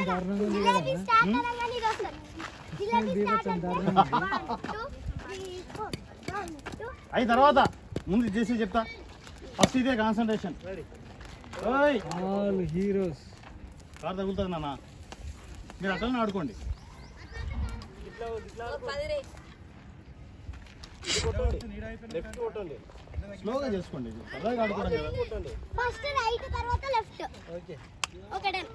దారుణంగా ఉంది కదా అయిన తర్వాత ముందు చేసి చెప్తా. ఫస్ట్ ఇదే కాన్సన్ట్రేషన్ ఓయ్! ఆల్ హీరోస్ కారు తగులుతుంది నాన్న. మీరు అట్లనే ఆడుకోండి. స్లోగా చేసుకోండి. సరదాగా ఆడుకోవడం కదా ఫస్ట్ రైట్ తర్వాత లెఫ్ట్. ఓకే. Okay done.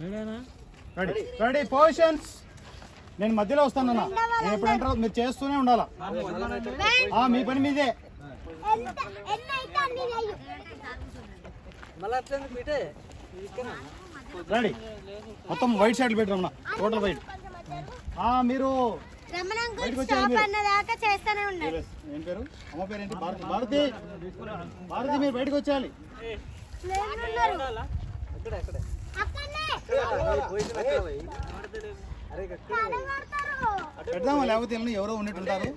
రెడీనా రెడీ రెడీ పొజిషన్స్ నేను మధ్యలో వస్తాను అన్న. నేను ఎప్పుడు ఎంటర్ మీరు చేస్తూనే ఉండాలా? ఆ, మీ పని మీదే. రెడీ. మొత్తం వైట్ సైడ్ పెట్టామన్నా టోటల్ వైట్. మీరు రమణ ఏం పేరు? అమ్మ పేరు ఏంటి? భారతి. భారతి. మీరు బయటకు వచ్చేయాలి. పెడదామా? లేకపోతే ఎవరో ఉన్నట్టు ఉంటారు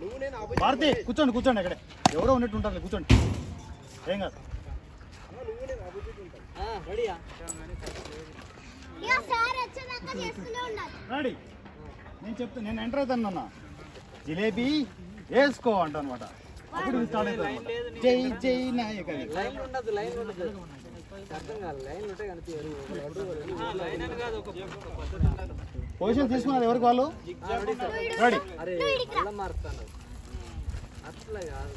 భారతి కూర్చోండి కూర్చోండి అక్కడే. ఎవరో ఉన్నట్టు ఉంటారు కూర్చోండి. ఏం కాదు. రెడీ. నేను చెప్తా నేను ఎంటర్ అవుతాను అన్న జిలేబీ వేసుకో అంట అనమాట అప్పుడు స్టార్ట్ అన్నమాట. జై జై నాయక అని. లైన్ ఉండదు లైన్ ఉండదు. అర్థం కాదు లైన్ ఉంటే కనిపించదు. లైన్ అని కాదు ఒక పొజిషన్ తీసుకున్నారు ఎవరికి వాళ్ళు? రెడీ అట్లా కాదు.